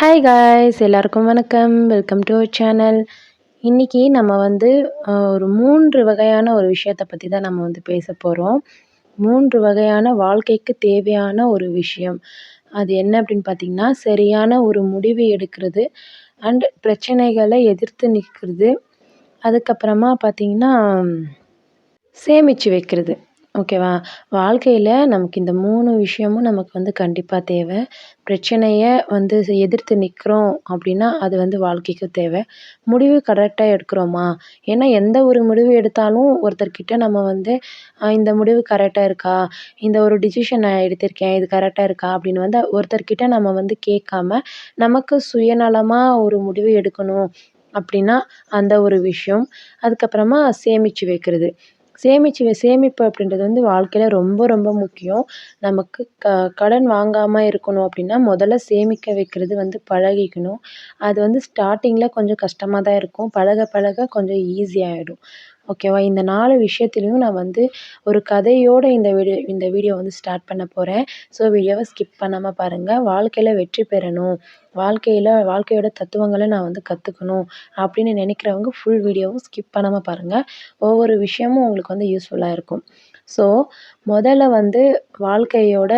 Hi guys எல்லாருக்கும் வணக்கம். Welcome to our channel இன்றைக்கி நம்ம வந்து ஒரு மூன்று வகையான ஒரு விஷயத்தை பற்றி தான் நம்ம வந்து பேச போகிறோம் மூன்று வகையான வாழ்க்கைக்கு தேவையான ஒரு விஷயம். அது என்ன அப்படின்னு பார்த்திங்கன்னா சரியான ஒரு முடிவு எடுக்கிறது அண்ட் பிரச்சனைகளை எதிர்த்து நிற்கிறது. அதுக்கப்புறமா பார்த்திங்கன்னா சேமித்து வைக்கிறது. ஓகேவா? வாழ்க்கையில் நமக்கு இந்த மூணு விஷயமும் நமக்கு வந்து கண்டிப்பாக தேவை. பிரச்சனையை வந்து எதிர்த்து நிற்கிறோம் அப்படின்னா அது வந்து வாழ்க்கைக்கு தேவை. முடிவு கரெக்டாக எடுக்கிறோமா? ஏன்னா எந்த ஒரு முடிவு எடுத்தாலும் ஒருத்தர்கிட்ட நம்ம வந்து இந்த முடிவு கரெக்டாக இருக்கா? இந்த ஒரு டிசிஷன் நான் எடுத்திருக்கேன் இது கரெக்டாக இருக்கா? அப்படின்னு வந்து ஒருத்தர்கிட்ட நம்ம வந்து கேட்காம நமக்கு சுயநலமாக ஒரு முடிவு எடுக்கணும் அப்படின்னா அந்த ஒரு விஷயம். அதுக்கப்புறமா சேமித்து வைக்கிறது. சேமித்து சேமிப்பு அப்படின்றது வந்து வாழ்க்கையில் ரொம்ப ரொம்ப முக்கியம். நமக்கு க கடன் வாங்காமல் இருக்கணும் அப்படின்னா முதல்ல சேமிக்க வைக்கிறது வந்து பழகிக்கணும். அது வந்து ஸ்டார்டிங்கில் கொஞ்சம் கஷ்டமாக தான் இருக்கும். பழக பழக கொஞ்சம் ஈஸியாகிடும் ஓகேவா? இந்த நாலு விஷயத்துலையும் நான் வந்து ஒரு கதையோடு இந்த வீடியோ இந்த வீடியோ வந்து ஸ்டார்ட் பண்ண போகிறேன் ஸோ வீடியோவை ஸ்கிப் பண்ணாமல் பாருங்கள் வாழ்க்கையில் வெற்றி பெறணும். வாழ்க்கையில் வாழ்க்கையோட தத்துவங்களை நான் வந்து கற்றுக்கணும் அப்படின்னு நினைக்கிறவங்க ஃபுல் வீடியோவும் ஸ்கிப் பண்ணாமல் பாருங்கள் ஒவ்வொரு விஷயமும் உங்களுக்கு வந்து யூஸ்ஃபுல்லாக இருக்கும். ஸோ முதல்ல வந்து வாழ்க்கையோட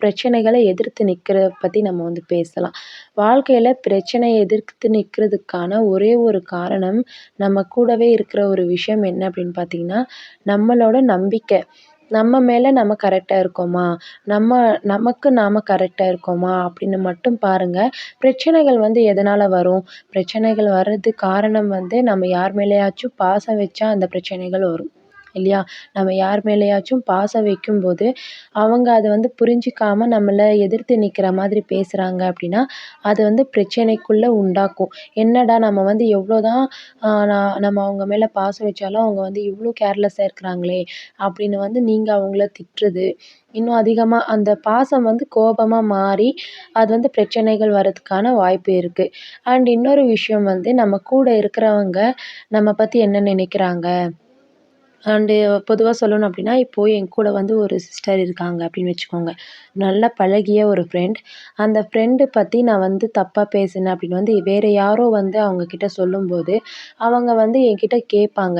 பிரச்சனைகளை எதிர்த்து நிற்கிறத பற்றி நம்ம வந்து பேசலாம். வாழ்க்கையில் பிரச்சனையை எதிர்த்து நிற்கிறதுக்கான ஒரே ஒரு காரணம் நம்ம கூடவே இருக்கிற ஒரு விஷயம் என்ன அப்படின்னு பார்த்தீங்கன்னா நம்மளோட நம்பிக்கை. நம்ம மேலே நம்ம கரெக்டாக இருக்கோமா? நம்ம நமக்கு நாம் கரெக்டாக இருக்கோமா? அப்படின்னு மட்டும் பாருங்கள் பிரச்சனைகள் வந்து எதனால் வரும்? பிரச்சனைகள் வர்றதுக்கு காரணம் வந்து நம்ம யார் மேலேயாச்சும் பாசம் வச்சா அந்த பிரச்சனைகள் வரும். இல்லையா? நம்ம யார் மேலேயாச்சும் பாசம் வைக்கும்போது அவங்க அதை வந்து புரிஞ்சுக்காம நம்மளை எதிர்த்து நிற்கிற மாதிரி பேசுகிறாங்க அப்படின்னா அது வந்து பிரச்சனைக்குள்ளே உண்டாக்கும். என்னடா நம்ம வந்து எவ்வளோ தான் நான் நம்ம அவங்க மேலே பாசம் வச்சாலும் அவங்க வந்து இவ்வளோ கேர்லெஸ்ஸாக இருக்கிறாங்களே அப்படின்னு வந்து நீங்கள் அவங்கள திட்டுறது. இன்னும் அதிகமாக அந்த பாசம் வந்து கோபமாக மாறி அது வந்து பிரச்சனைகள் வர்றதுக்கான வாய்ப்பு இருக்குது அண்ட் இன்னொரு விஷயம் வந்து நம்ம கூட இருக்கிறவங்க நம்ம பற்றி என்ன நினைக்கிறாங்க? அண்டு பொதுவாக சொல்லணும் அப்படின்னா இப்போது என் கூட வந்து ஒரு சிஸ்டர் இருக்காங்க அப்படின்னு வச்சுக்கோங்க. நல்லா பழகிய ஒரு ஃப்ரெண்ட் அந்த ஃப்ரெண்டு பற்றி நான் வந்து தப்பாக பேசினேன் அப்படின்னு வந்து வேறு யாரோ வந்து அவங்கக்கிட்ட சொல்லும்போது அவங்க வந்து என்கிட்ட கேட்பாங்க.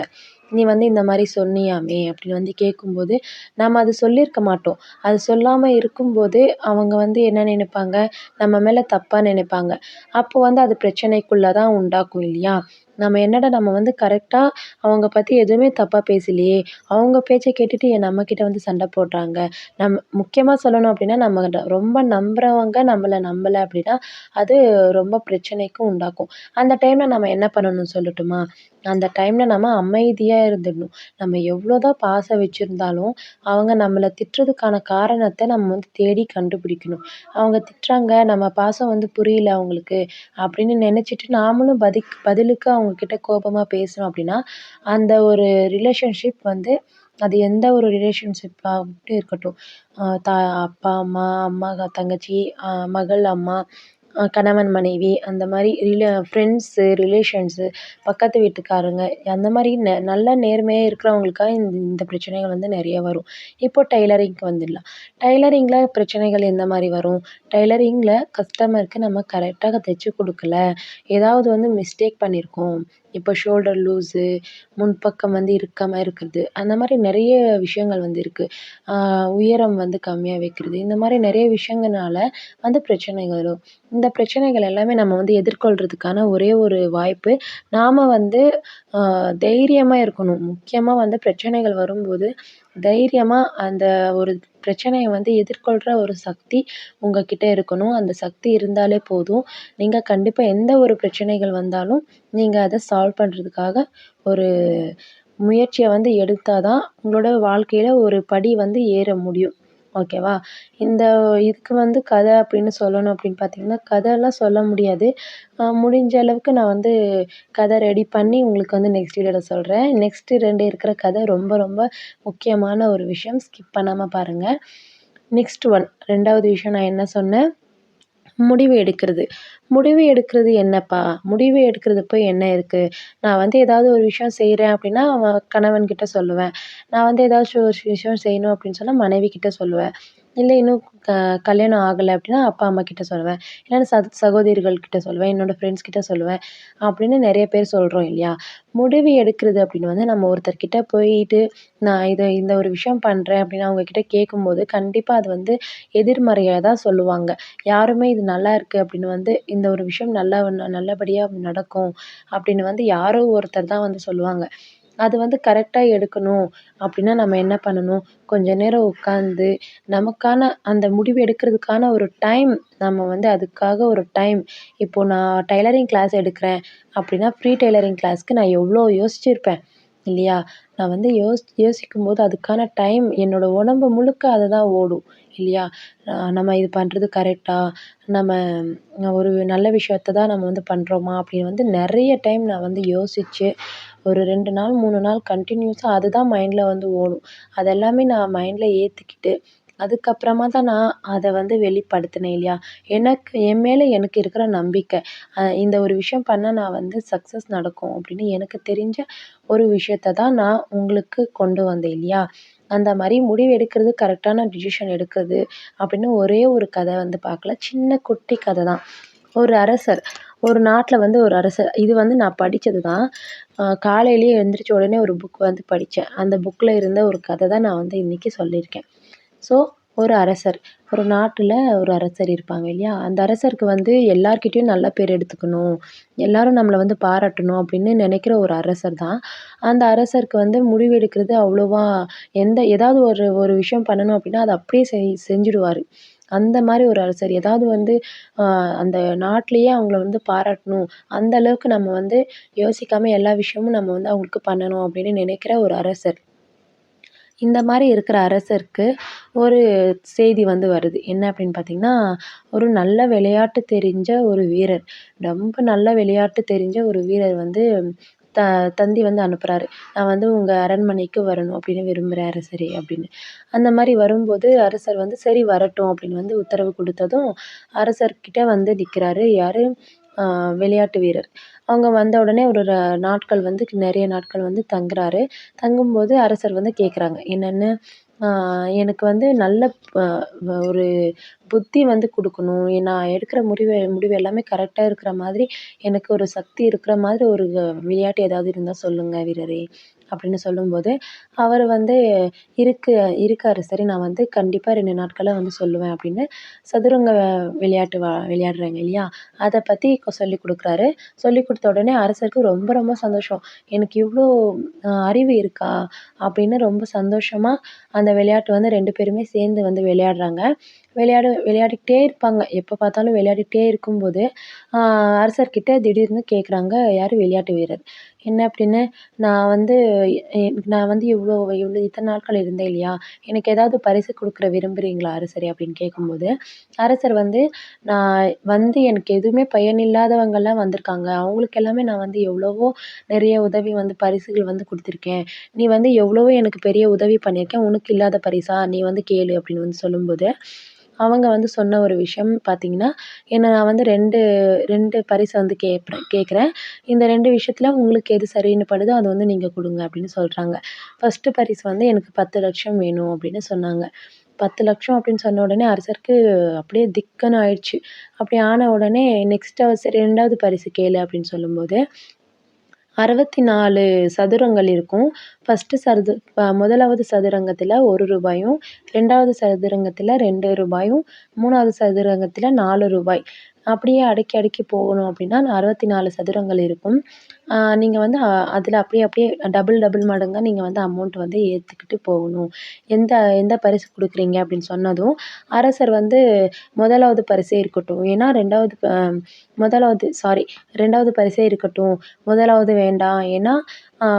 நீ வந்து இந்த மாதிரி சொன்னியாமே அப்படின்னு வந்து கேட்கும்போது நம்ம அது சொல்லியிருக்க மாட்டோம். அது சொல்லாமல் இருக்கும்போது அவங்க வந்து என்ன நினைப்பாங்க? நம்ம மேலே தப்பாக நினைப்பாங்க. அப்போது வந்து அது பிரச்சனைக்குள்ளே தான் உண்டாக்கும் இல்லையா? நம்ம என்னடா நம்ம வந்து கரெக்டாக அவங்க பற்றி எதுவுமே தப்பாக பேசலையே. அவங்க பேச்சை கேட்டுட்டு ஏன் நம்மக்கிட்ட வந்து சண்டை போடுறாங்க. நம்ம முக்கியமாக சொல்லணும் அப்படின்னா நம்ம ரொம்ப நம்புகிறவங்க நம்மளை நம்பலை அப்படின்னா அது ரொம்ப பிரச்சனைக்கும் உண்டாக்கும். அந்த டைமில் நம்ம என்ன பண்ணணும் சொல்லட்டுமா? அந்த டைமில் நம்ம அமைதியாக இருந்துடணும். நம்ம எவ்வளோ தான் பாசம் வச்சுருந்தாலும் அவங்க நம்மளை திட்டுறதுக்கான காரணத்தை நம்ம வந்து தேடி கண்டுபிடிக்கணும். அவங்க திட்டுறாங்க நம்ம பாசம் வந்து புரியல அவங்களுக்கு அப்படின்னு நினச்சிட்டு நாமளும் பதிக் பதிலுக்கு அவங்கக்கிட்ட கோபமாக பேசுகிறோம் அப்படின்னா அந்த ஒரு ரிலேஷன்ஷிப் வந்து அது எந்த ஒரு ரிலேஷன்ஷிப்பாகட்டும் இருக்கட்டும். தா அப்பா அம்மா அம்மா தங்கச்சி மகள் அம்மா கணவன் மனைவி அந்த மாதிரி ரிலே ஃப்ரெண்ட்ஸு ரிலேஷன்ஸு பக்கத்து வீட்டுக்காரங்க அந்த மாதிரி ந நல்ல நேர்மையாக இருக்கிறவங்களுக்காக இந்த இந்த பிரச்சனைகள் வந்து நிறைய வரும். இப்போது டைலரிங்க்கு வந்துடலாம். டைலரிங்கில் பிரச்சனைகள் எந்த மாதிரி வரும்? டைலரிங்கில் கஸ்டமருக்கு நம்ம கரெக்டாக தைச்சி கொடுக்கல. ஏதாவது வந்து மிஸ்டேக் பண்ணியிருக்கோம் இப்போ ஷோல்டர் லூஸு முன்பக்கம் வந்து இறுக்கமாக இருக்கிறது அந்த மாதிரி நிறைய விஷயங்கள் வந்து இருக்குது உயரம் வந்து கம்மியாக வைக்கிறது இந்த மாதிரி நிறைய விஷயங்கள்னால வந்து பிரச்சனைகள் வரும். இந்த பிரச்சனைகள் எல்லாமே நம்ம வந்து எதிர்கொள்கிறதுக்கான ஒரே ஒரு வாய்ப்பு நாம் வந்து தைரியமாக இருக்கணும். முக்கியமாக வந்து பிரச்சனைகள் வரும்போது தைரியமாக அந்த ஒரு பிரச்சனையை வந்து எதிர்கொள்கிற ஒரு சக்தி உங்கள்கிட்ட இருக்கணும். அந்த சக்தி இருந்தாலே போதும். நீங்கள் கண்டிப்பாக எந்த ஒரு பிரச்சனைகள் வந்தாலும் நீங்கள் அதை சால்வ் பண்ணுறதுக்காக ஒரு முயற்சியை வந்து எடுத்தால் தான் உங்களோட வாழ்க்கையில் ஒரு படி வந்து ஏற முடியும். ஓகேவா இந்த இதுக்கு வந்து கதை அப்படின்னு சொல்லணும் அப்படின்னு பார்த்தீங்கன்னா கதைலாம் சொல்ல முடியாது. முடிஞ்ச அளவுக்கு நான் வந்து கதை ரெடி பண்ணி உங்களுக்கு வந்து நெக்ஸ்ட் வீடியோவில் சொல்கிறேன் நெக்ஸ்ட்டு ரெண்டு இருக்கிற கதை ரொம்ப ரொம்ப முக்கியமான ஒரு விஷயம். ஸ்கிப் பண்ணாமல் பாருங்கள் நெக்ஸ்ட் ஒன் ரெண்டாவது விஷயம் நான் என்ன சொன்னேன்? முடிவு எடுக்கிறது. முடிவு எடுக்கிறது என்னப்பா? முடிவு எடுக்கிறது போய் என்ன இருக்குது நான் வந்து ஏதாவது ஒரு விஷயம் செய்கிறேன் அப்படின்னா அவன் கணவன்கிட்ட சொல்லுவேன். நான் வந்து ஏதாச்சும் ஒரு விஷயம் செய்யணும் அப்படின்னு சொன்னால் மனைவிக்கிட்ட சொல்லுவேன். இல்லை இன்னும் க கல்யாணம் ஆகலை அப்படின்னா அப்பா அம்மா கிட்ட சொல்லுவேன். இல்லைன்னா ச சகோதரிகள் கிட்ட சொல்லுவேன். என்னோடய ஃப்ரெண்ட்ஸ் கிட்ட சொல்லுவேன். அப்படின்னு நிறைய பேர் சொல்கிறோம் இல்லையா? முடிவு எடுக்கிறது அப்படின்னு வந்து நம்ம ஒருத்தர்கிட்ட போயிட்டு நான் இதை இந்த ஒரு விஷயம் பண்ணுறேன் அப்படின்னு அவங்கக்கிட்ட கேட்கும்போது கண்டிப்பாக அது வந்து எதிர்மறையாக தான் சொல்லுவாங்க. யாருமே இது நல்லா இருக்குது அப்படின்னு வந்து இந்த ஒரு விஷயம் நல்லா நல்லபடியாக நடக்கும் அப்படின்னு வந்து யாரோ ஒருத்தர் தான் வந்து சொல்லுவாங்க. அது வந்து கரெக்டாக எடுக்கணும். அப்படின்னா நம்ம என்ன பண்ணணும்? கொஞ்ச நேரம் உட்காந்து நமக்கான அந்த முடிவு எடுக்கிறதுக்கான ஒரு டைம் நம்ம வந்து அதுக்காக ஒரு டைம் இப்போது நான் டைலரிங் கிளாஸ் எடுக்கிறேன். அப்படின்னா ஃப்ரீ டைலரிங் கிளாஸ்க்கு நான் எவ்வளோ யோசிச்சிருப்பேன்? இல்லையா? நான் வந்து யோசி யோசிக்கும்போது அதுக்கான டைம் என்னோடய உடம்பு முழுக்க அது தான் ஓடும். இல்லையா? நம்ம இது பண்ணுறது கரெக்டாக நம்ம ஒரு நல்ல விஷயத்த தான் நம்ம வந்து பண்ணுறோமா அப்படின்னு வந்து நிறைய டைம் நான் வந்து யோசித்து ஒரு ரெண்டு நாள் மூணு நாள் கண்டினியூஸாக அதுதான் மைண்டில் வந்து ஓடும். அதெல்லாமே நான் மைண்டில் ஏற்றிக்கிட்டு அதுக்கப்புறமா தான் நான் அதை வந்து வெளிப்படுத்தினேன் இல்லையா? எனக்கு என் மேலே எனக்கு இருக்கிற நம்பிக்கை. இந்த ஒரு விஷயம் பண்ணால் நான் வந்து சக்ஸஸ் நடக்கும் அப்படின்னு எனக்கு தெரிஞ்ச ஒரு விஷயத்த தான் நான் உங்களுக்கு கொண்டு வந்தேன் இல்லையா? அந்த மாதிரி முடிவு எடுக்கிறது கரெக்டான டிசிஷன் எடுக்கிறது அப்படின்னு ஒரே ஒரு கதை வந்து பார்க்கல. சின்ன குட்டி கதை தான். ஒரு அரசர் ஒரு நாட்டில் வந்து ஒரு அரசர் இது வந்து நான் படித்தது தான். காலையிலேயே எழுந்திரிச்ச உடனே ஒரு புக் வந்து படித்தேன். அந்த புக்கில் இருந்த ஒரு கதை தான் நான் வந்து இன்றைக்கி சொல்லியிருக்கேன். ஸோ ஒரு அரசர் ஒரு நாட்டில் ஒரு அரசர் இருப்பாங்க இல்லையா? அந்த அரசருக்கு வந்து எல்லார்கிட்டேயும் நல்ல பேர் எடுத்துக்கணும் எல்லோரும் நம்மளை வந்து பாராட்டணும் அப்படின்னு நினைக்கிற ஒரு அரசர் தான். அந்த அரசருக்கு வந்து முடிவு எடுக்கிறது அவ்வளோவா எந்த ஏதாவது ஒரு ஒரு விஷயம் பண்ணணும் அப்படின்னா அதை அப்படியே செய் செஞ்சுடுவார். அந்த மாதிரி ஒரு அரசர் ஏதாவது வந்து அந்த நாட்டிலேயே அவங்கள வந்து பாராட்டணும். அந்த அளவுக்கு நம்ம வந்து யோசிக்காமல் எல்லா விஷயமும் நம்ம வந்து அவங்களுக்கு பண்ணணும் அப்படின்னு நினைக்கிற ஒரு அரசர். இந்த மாதிரி இருக்கிற அரசருக்கு ஒரு செய்தி வந்து வருது. என்ன அப்படின்னு பார்த்தீங்கன்னா ஒரு நல்ல விளையாட்டு தெரிஞ்ச ஒரு வீரர். ரொம்ப நல்ல விளையாட்டு தெரிஞ்ச ஒரு வீரர் வந்து த தந்தி வந்து அனுப்புகிறாரு நான் வந்து உங்கள் அரண்மனைக்கு வரணும் அப்படின்னு விரும்புகிறேன் அரசரே அப்படின்னு. அந்த மாதிரி வரும்போது அரசர் வந்து சரி வரட்டும் அப்படின்னு வந்து உத்தரவு கொடுத்ததும் அரசர்கிட்ட வந்து நிற்கிறாரு யார்? விளையாட்டு வீரர். அவங்க வந்த உடனே ஒரு நாட்கள் வந்து நிறைய நாட்கள் வந்து தங்குறாரு. தங்கும்போது அரசர் வந்து கேட்குறாங்க என்னென்னு? எனக்கு வந்து நல்ல ஒரு புத்தி வந்து கொடுக்கணும். நான் எடுக்கிற முடிவு முடிவு எல்லாமே கரெக்டாக இருக்கிற மாதிரி எனக்கு ஒரு சக்தி இருக்கிற மாதிரி ஒரு விளையாட்டு ஏதாவது இருந்தால் சொல்லுங்கள் வீரரே. அப்படின்னு சொல்லும்போது அவர் வந்து இருக்கு இருக்காரு. சரி நான் வந்து கண்டிப்பாக ரெண்டு நாட்களில் வந்து சொல்லுவேன் அப்படின்னு சதுரங்க விளையாட்டு வா விளையாடுறாங்க இல்லையா? அதை பற்றி சொல்லிக் கொடுக்குறாரு. சொல்லிக் கொடுத்த உடனே அரசருக்கு ரொம்ப ரொம்ப சந்தோஷம். எனக்கு இவ்வளோ அறிவு இருக்கா? அப்படின்னு ரொம்ப சந்தோஷமாக அந்த விளையாட்டு வந்து ரெண்டு பேருமே சேர்ந்து வந்து விளையாடுறாங்க. விளையாட விளையாடிக்கிட்டே இருப்பாங்க. எப்போ பார்த்தாலும் விளையாடிக்கிட்டே இருக்கும்போது அரசர்கிட்ட திடீர்னு கேட்குறாங்க யார் விளையாட்டு வீரர்? என்ன அப்படின்னு நான் வந்து நான் வந்து இவ்வளோ இவ்வளோ இத்தனை நாட்கள் இருந்தேன் இல்லையா? எனக்கு ஏதாவது பரிசு கொடுக்குற விரும்புகிறீங்களா அரசரே? அப்படின்னு கேட்கும்போது அரசர் வந்து நான் வந்து எனக்கு எதுவுமே பயனில்லாதவங்கள்லாம் வந்திருக்காங்க. அவங்களுக்கு எல்லாமே நான் வந்து எவ்வளவோ நிறைய உதவி வந்து பரிசுகள் வந்து கொடுத்துருக்கேன். நீ வந்து எவ்வளவோ எனக்கு பெரிய உதவி பண்ணியிருக்கேன். உனக்கு இல்லாத பரிசா? நீ வந்து கேளு அப்படின்னு வந்து சொல்லும்போது அவங்க வந்து சொன்ன ஒரு விஷயம் பார்த்தீங்கன்னா என்னை நான் வந்து ரெண்டு ரெண்டு பரிசு வந்து கேட்பேன் கேட்குறேன் இந்த ரெண்டு விஷயத்தில் உங்களுக்கு எது சரின்னு படுதோ அதை வந்து நீங்கள் கொடுங்க அப்படின்னு சொல்கிறாங்க ஃபஸ்ட்டு பரிசு வந்து எனக்கு பத்து லட்சம் வேணும் அப்படின்னு சொன்னாங்க. பத்து லட்சம் அப்படின்னு சொன்ன உடனே அரசருக்கு அப்படியே திக்குன்னு ஆயிடுச்சு அப்படி ஆன உடனே நெக்ஸ்ட் சரி ரெண்டாவது பரிசு கேளு அப்படின்னு சொல்லும்போது அறுபத்தி நாலு சதுரங்கள் இருக்கும். ஃபஸ்ட்டு சதுர முதலாவது சதுரங்கத்தில் ஒரு ரூபாயும் ரெண்டாவது சதுரங்கத்தில் ரெண்டு ரூபாயும் மூணாவது சதுரங்கத்தில் நாலு ரூபாய். அப்படியே அடுக்கி அடுக்கி போகணும் அப்படின்னா அறுபத்தி நாலு சதுரங்கள் இருக்கும். நீங்கள் வந்து அதில் அப்படியே அப்படியே டபுள் டபுள் மடங்காக நீங்கள் வந்து அமௌண்ட் வந்து ஏற்றிக்கிட்டு போகணும். எந்த எந்த பரிசு கொடுக்குறீங்க அப்படின்னு சொன்னதும் அரசர் வந்து முதலாவது பரிசே இருக்கட்டும். ஏன்னா ரெண்டாவது முதலாவது சாரி ரெண்டாவது பரிசே இருக்கட்டும். முதலாவது வேண்டாம். ஏன்னா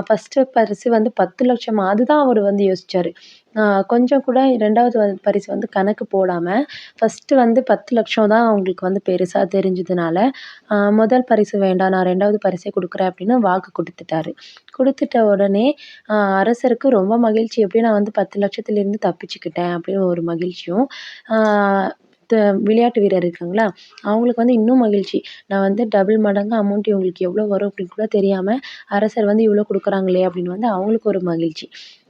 ஃபஸ்ட்டு பரிசு வந்து பத்து லட்சமா. அதுதான் அவர் வந்து கொஞ்சம் கூட ரெண்டாவது பரிசு வந்து கணக்கு போடாமல் ஃபஸ்ட்டு வந்து பத்து லட்சம் தான் அவங்களுக்கு வந்து பெருசாக தெரிஞ்சதுனால முதல் பரிசு வேண்டாம் நான் ரெண்டாவது பரிசே கொடுக்குறேன் அப்படின்னு வாக்கு கொடுத்துட்டாரு. கொடுத்துட்ட உடனே அரசருக்கு ரொம்ப மகிழ்ச்சி எப்படியும் நான் வந்து பத்து லட்சத்துலேருந்து தப்பிச்சுக்கிட்டேன் அப்படின்னு ஒரு மகிழ்ச்சியும் விளையாட்டு வீரர் இருக்காங்களா அவங்களுக்கு வந்து இன்னும் மகிழ்ச்சி. நான் வந்து டபுள் மடங்கு அமௌண்ட் இவங்களுக்கு எவ்வளோ வரும் அப்படின்னு கூட தெரியாமல் அரசர் வந்து இவ்வளோ கொடுக்குறாங்களே அப்படின்னு வந்து அவங்களுக்கு ஒரு மகிழ்ச்சி.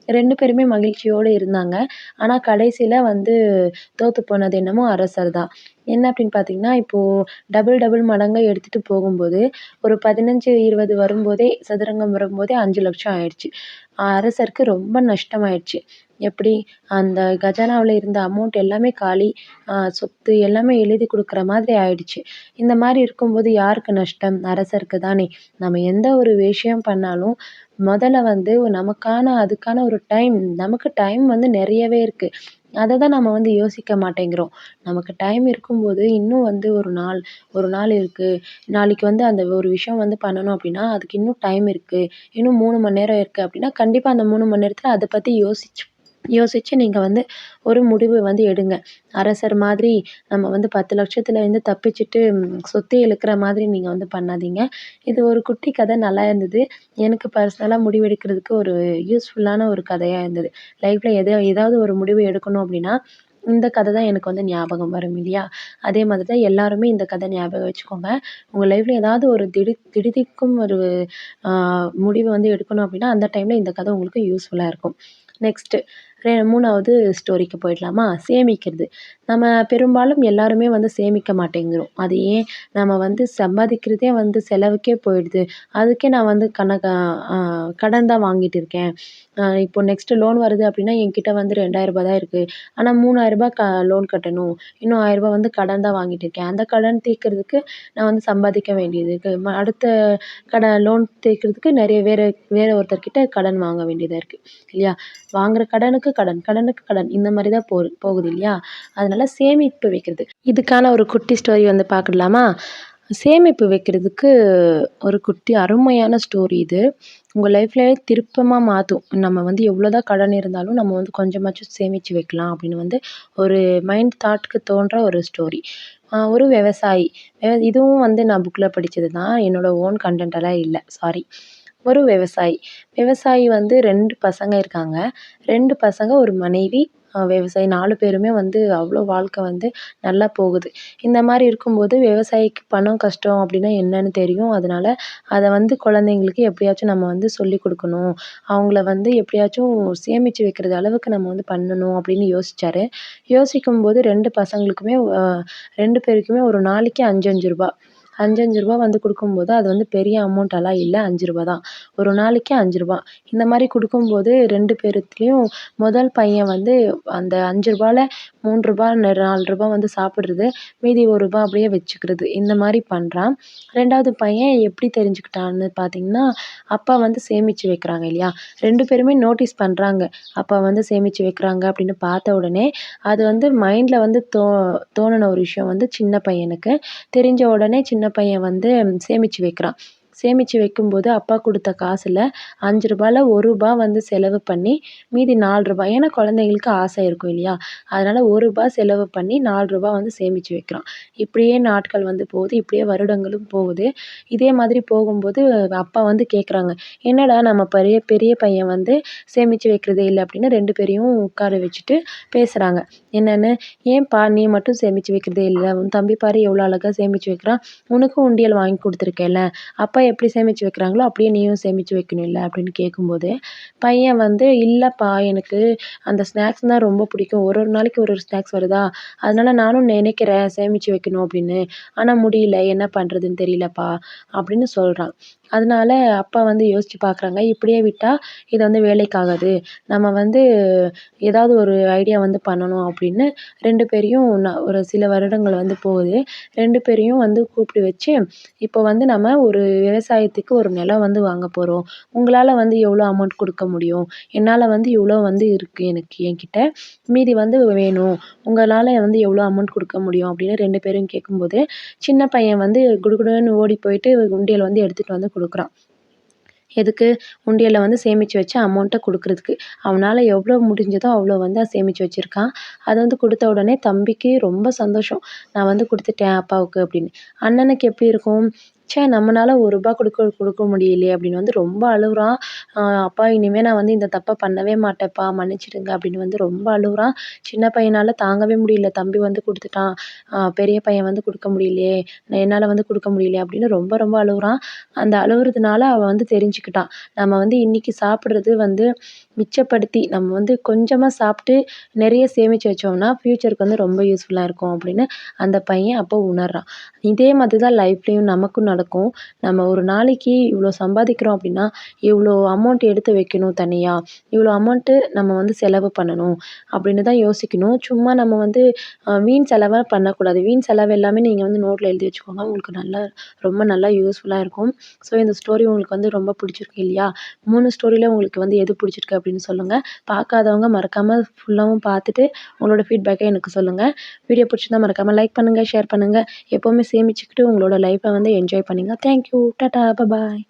ரெண்டு பேருமே மகிழ்ச்சியோடு இருந்தாங்க. ஆனால் கடைசியில் வந்து தோற்று போனது என்னமோ அரசர் தான். என்ன அப்படின்னு பார்த்தீங்கன்னா இப்போது டபுள் டபுள் மடங்காக எடுத்துகிட்டு போகும்போது ஒரு பதினஞ்சு இருபது வரும்போதே சதுரங்கம் வரும்போதே அஞ்சு லட்சம் ஆயிடுச்சு. அரசருக்கு ரொம்ப நஷ்டமாயிடுச்சு. எப்படி? அந்த கஜானாவில் இருந்த அமௌண்ட் எல்லாமே காலி சொத்து எல்லாமே எழுதி கொடுக்குற மாதிரி ஆயிடுச்சு. இந்த மாதிரி இருக்கும்போது யாருக்கு நஷ்டம்? அரசருக்கு தானே. நம்ம எந்த ஒரு விஷயம் பண்ணாலும் முதல்ல வந்து நமக்கான அதுக்கான ஒரு டைம் நமக்கு டைம் வந்து நிறையவே இருக்குது அதை தான் நம்ம வந்து யோசிக்க மாட்டேங்கிறோம். நமக்கு டைம் இருக்கும்போது இன்னும் வந்து ஒரு நாள் ஒரு நாள் இருக்குது நாளைக்கு வந்து அந்த ஒரு விஷயம் வந்து பண்ணணும் அப்படின்னா அதுக்கு இன்னும் டைம் இருக்குது இன்னும் மூணு மணி நேரம் இருக்குது அப்படின்னா கண்டிப்பாக அந்த மூணு மணி நேரத்தில் அதை பற்றி யோசிச்சு யோசித்து நீங்கள் வந்து ஒரு முடிவு வந்து எடுங்க. அரசர் மாதிரி நம்ம வந்து பத்து லட்சத்துலேருந்து தப்பிச்சுட்டு சொத்தை இழுக்கிற மாதிரி நீங்கள் வந்து பண்ணாதீங்க. இது ஒரு குட்டி கதை நல்லா இருந்தது. எனக்கு பர்சனலாக முடிவு எடுக்கிறதுக்கு ஒரு யூஸ்ஃபுல்லான ஒரு கதையாக இருந்தது. லைஃப்பில் எதோ ஏதாவது ஒரு முடிவு எடுக்கணும் அப்படின்னா இந்த கதை தான் எனக்கு வந்து ஞாபகம் வரும் இல்லையா? அதே மாதிரி தான் எல்லாருமே இந்த கதை ஞாபகம் வச்சுக்கோங்க. உங்கள் லைஃப்பில் ஏதாவது ஒரு திடு திடுதிக்கும் ஒரு முடிவு வந்து எடுக்கணும் அப்படின்னா அந்த டைமில் இந்த கதை உங்களுக்கு யூஸ்ஃபுல்லாக இருக்கும். நெக்ஸ்ட்டு மூணாவது ஸ்டோரிக்கு போயிடலாமா? சேமிக்கிறது. நம்ம பெரும்பாலும் எல்லாருமே வந்து சேமிக்க மாட்டேங்கிறோம். அது ஏன்? நம்ம வந்து சம்பாதிக்கிறதே வந்து செலவுக்கே போயிடுது. அதுக்கே நான் வந்து கணக்க கடன் தான் வாங்கிட்டு இருக்கேன். இப்போ நெக்ஸ்ட்டு லோன் வருது அப்படின்னா என்கிட்ட வந்து ரெண்டாயிரரூபா தான் இருக்குது ஆனால் மூணாயிரரூபா க லோன் கட்டணும். இன்னும் ஆயிரரூபா வந்து கடன் தான் வாங்கிட்டு இருக்கேன். அந்த கடன் தீர்க்கறதுக்கு நான் வந்து சம்பாதிக்க வேண்டியது இருக்குது அடுத்த கடன் லோன் தீர்க்கறதுக்கு நிறைய வேறு வேறு ஒருத்தர்கிட்ட கடன் வாங்க வேண்டியதாக இருக்குது இல்லையா? வாங்குகிற கடனுக்கு கடன் கடனுக்கு கடன். இந்த மாதிரி தான் போ போகுது இல்லையா? அதனால் அதனால் சேமிப்பு வைக்கிறது. இதுக்கான ஒரு குட்டி ஸ்டோரி வந்து பார்க்கலாமா? சேமிப்பு வைக்கிறதுக்கு ஒரு குட்டி அருமையான ஸ்டோரி இது. உங்கள் லைஃப்லேயே திருப்பமாக மாற்றும் நம்ம வந்து எவ்வளோ தான் கடன் இருந்தாலும் நம்ம வந்து கொஞ்சமாச்சும் சேமித்து வைக்கலாம் அப்படின்னு வந்து ஒரு மைண்ட் தாட்டுக்கு தோன்ற ஒரு ஸ்டோரி ஒரு விவசாயி. இதுவும் வந்து நான் புக்கில் படித்தது தான் என்னோடய ஓன் கண்டென்ட்டெல்லாம் இல்லை. சாரி ஒரு விவசாயி. விவசாயி வந்து ரெண்டு பசங்க இருக்காங்க. ரெண்டு பசங்க ஒரு மனைவி விவசாயி நாலு பேருமே வந்து அவ்வளோ வாழ்க்கை வந்து நல்லா போகுது. இந்த மாதிரி இருக்கும்போது விவசாயிக்கு பணம் கஷ்டம் அப்படின்னா என்னன்னு தெரியும். அதனால அதை வந்து குழந்தைங்களுக்கு எப்படியாச்சும் நம்ம வந்து சொல்லிக் கொடுக்கணும். அவங்கள வந்து எப்படியாச்சும் சேமித்து வைக்கிறது அளவுக்கு நம்ம வந்து பண்ணணும் அப்படின்னு யோசிச்சார். யோசிக்கும்போது ரெண்டு பசங்களுக்குமே ரெண்டு பேருக்குமே ஒரு நாளைக்கு அஞ்சு அஞ்சு ரூபாய். அஞ்சு அஞ்சு ரூபா வந்து கொடுக்கும்போது அது வந்து பெரிய அமௌண்ட்டெல்லாம் இல்லை அஞ்சு ரூபா தான். ஒரு நாளைக்கு அஞ்சு ரூபா. இந்த மாதிரி கொடுக்கும்போது ரெண்டு பேருத்துலேயும் முதல் பையன் வந்து அந்த அஞ்சு ரூபாயில் மூணு ரூபா நாலு ரூபா வந்து சாப்பிட்றது மீதி ஒரு ரூபா அப்படியே வச்சுக்கிறது இந்த மாதிரி பண்ணுறான் ரெண்டாவது பையன் எப்படி தெரிஞ்சுக்கிட்டான்னு பார்த்தீங்கன்னா அப்பா வந்து சேமித்து வைக்கிறாங்க இல்லையா? ரெண்டு பேருமே நோட்டீஸ் பண்ணுறாங்க அப்பா வந்து சேமித்து வைக்கிறாங்க அப்படின்னு பார்த்த உடனே அது வந்து மைண்டில் வந்து தோ தோணின ஒரு விஷயம் வந்து சின்ன பையனுக்கு. தெரிஞ்ச உடனே சின்ன சின்ன பையன் வந்து சேமித்து வைக்கிறான். சேமித்து வைக்கும்போது அப்பா கொடுத்த காசில் அஞ்சு ரூபாயில் ஒரு ரூபா வந்து செலவு பண்ணி மீதி நாலு ரூபா ஏன்னா குழந்தைங்களுக்கு ஆசை இருக்கும் இல்லையா? அதனால் ஒரு ரூபா செலவு பண்ணி நாலு ரூபா வந்து சேமித்து வைக்கிறான் இப்படியே நாட்கள் வந்து போகுது இப்படியே வருடங்களும் போகுது. இதே மாதிரி போகும்போது அப்பா வந்து கேட்குறாங்க என்னடா நம்ம பெரிய பெரிய பையன் வந்து சேமித்து வைக்கிறதே இல்லை அப்படின்னு ரெண்டு பேரையும் உட்கார வச்சுட்டு பேசுகிறாங்க என்னென்னு ஏன்பா நீ மட்டும் சேமித்து வைக்கிறதே இல்லை உன் தம்பி பாரு எவ்வளோ அழகாக சேமித்து வைக்கிறான். உனக்கும் உண்டியல் வாங்கி கொடுத்துருக்கேன்ல. அப்பா எப்படி சேமித்து வைக்கிறாங்களோ அப்படியே நீயும் சேமித்து வைக்கணும்ல அப்படின்னு கேட்கும்போது பையன் வந்து இல்லைப்பா எனக்கு அந்த ஸ்நாக்ஸ் தான் ரொம்ப பிடிக்கும். ஒரு ஒரு நாளைக்கு ஒரு ஒரு ஸ்நாக்ஸ் வருதா? அதனால நானும் நினைக்கிறேன் சேமித்து வைக்கணும் அப்படின்னு. ஆனால் முடியல. என்ன பண்ணுறதுன்னு தெரியலப்பா அப்படின்னு சொல்கிறான் அதனால அப்பா வந்து யோசித்து பார்க்குறாங்க இப்படியே விட்டால் இது வந்து வேலைக்கு ஆகாது நம்ம வந்து ஏதாவது ஒரு ஐடியா வந்து பண்ணணும் அப்படின்னு ரெண்டு பேரையும் நான் ஒரு சில வருடங்கள் வந்து போகுது. ரெண்டு பேரையும் வந்து கூப்பிட்டு வச்சு இப்போ வந்து நம்ம ஒரு விவசாயத்துக்கு ஒரு நிலம் வந்து வாங்க போகிறோம் உங்களால் வந்து எவ்வளோ அமௌண்ட் கொடுக்க முடியும்? என்னால் வந்து இவ்வளோ வந்து இருக்குது எனக்கு என்கிட்ட. மீதி வந்து வேணும். உங்களால் வந்து எவ்வளோ அமௌண்ட் கொடுக்க முடியும்? அப்படின்னு ரெண்டு பேரும் கேட்கும்போது சின்ன பையன் வந்து குடுகுடுன்னு ஓடி போயிட்டு உண்டியல் வந்து எடுத்துகிட்டு வந்து கொடுக்குறான் எதுக்கு? உண்டியலில் வந்து சேமித்து வச்ச அமௌண்ட்டை கொடுக்குறதுக்கு. அவனால் எவ்வளோ முடிஞ்சதோ அவ்வளோ வந்து சேமித்து வச்சுருக்கான். அதை வந்து கொடுத்த உடனே தம்பிக்கு ரொம்ப சந்தோஷம். நான் வந்து கொடுத்துட்டேன் அப்பாவுக்கு அப்படின்னு. அண்ணனுக்கு எப்படி இருக்கும்? ச்சே நம்மனால் ஒரு கொடுக்க கொடுக்க முடியலையே அப்படின்னு வந்து ரொம்ப அழுகுறான் அப்பா இனிமேல் நான் வந்து இந்த தப்பை பண்ணவே மாட்டேன்ப்பா மன்னிச்சிடுங்க அப்படின்னு வந்து ரொம்ப அழுகுறான் சின்ன பையனால் தாங்கவே முடியல. தம்பி வந்து கொடுத்துட்டான். பெரிய பையன் வந்து கொடுக்க முடியலையே. என்னால் வந்து கொடுக்க முடியலையே அப்படின்னு ரொம்ப ரொம்ப அழுகுறான் அந்த அழுகுறதுனால அவன் வந்து தெரிஞ்சுக்கிட்டான் நம்ம வந்து இன்றைக்கி சாப்பிட்றது வந்து மிச்சப்படுத்தி நம்ம வந்து கொஞ்சமாக சாப்பிட்டு நிறைய சேமித்து வச்சோம்னா ஃப்யூச்சருக்கு வந்து ரொம்ப யூஸ்ஃபுல்லாக இருக்கும் அப்படின்னு அந்த பையன் அப்போ உணர்றான் இதே மாதிரி தான் லைஃப்லேயும் நமக்கும் நடக்கும். நம்ம ஒரு நாளைக்கு இவ்வளோ சம்பாதிக்கிறோம் அப்படின்னா இவ்வளோ அமௌண்ட் எடுத்து வைக்கணும் தனியாக இவ்வளோ அமௌண்ட்டு நம்ம வந்து செலவு பண்ணணும் அப்படின்னு தான் யோசிக்கணும். சும்மா நம்ம வந்து வீண் செலவாக பண்ணக்கூடாது. வீண் செலவு எல்லாமே நீங்கள் வந்து நோட்டில் எழுதி வச்சுக்கோங்க. உங்களுக்கு நல்லா ரொம்ப நல்லா யூஸ்ஃபுல்லாக இருக்கும். ஸோ இந்த ஸ்டோரி உங்களுக்கு வந்து ரொம்ப பிடிச்சிருக்கு இல்லையா? மூணு ஸ்டோரியில் உங்களுக்கு வந்து எது பிடிச்சிருக்கு அப்படின்னு சொல்லுங்கள் பார்க்காதவங்க மறக்காமல் ஃபுல்லாகவும் பார்த்துட்டு உங்களோட ஃபீட்பேக்கை எனக்கு சொல்லுங்கள் வீடியோ பிடிச்சிருந்தா மறக்காமல் லைக் பண்ணுங்கள் ஷேர் பண்ணுங்கள் எப்போவுமே சேமிச்சுக்கிட்டு உங்களோட லைஃப்பை வந்து என்ஜாய் பண்ணுங்கள் தேங்க்யூ டாட்டா பபாய்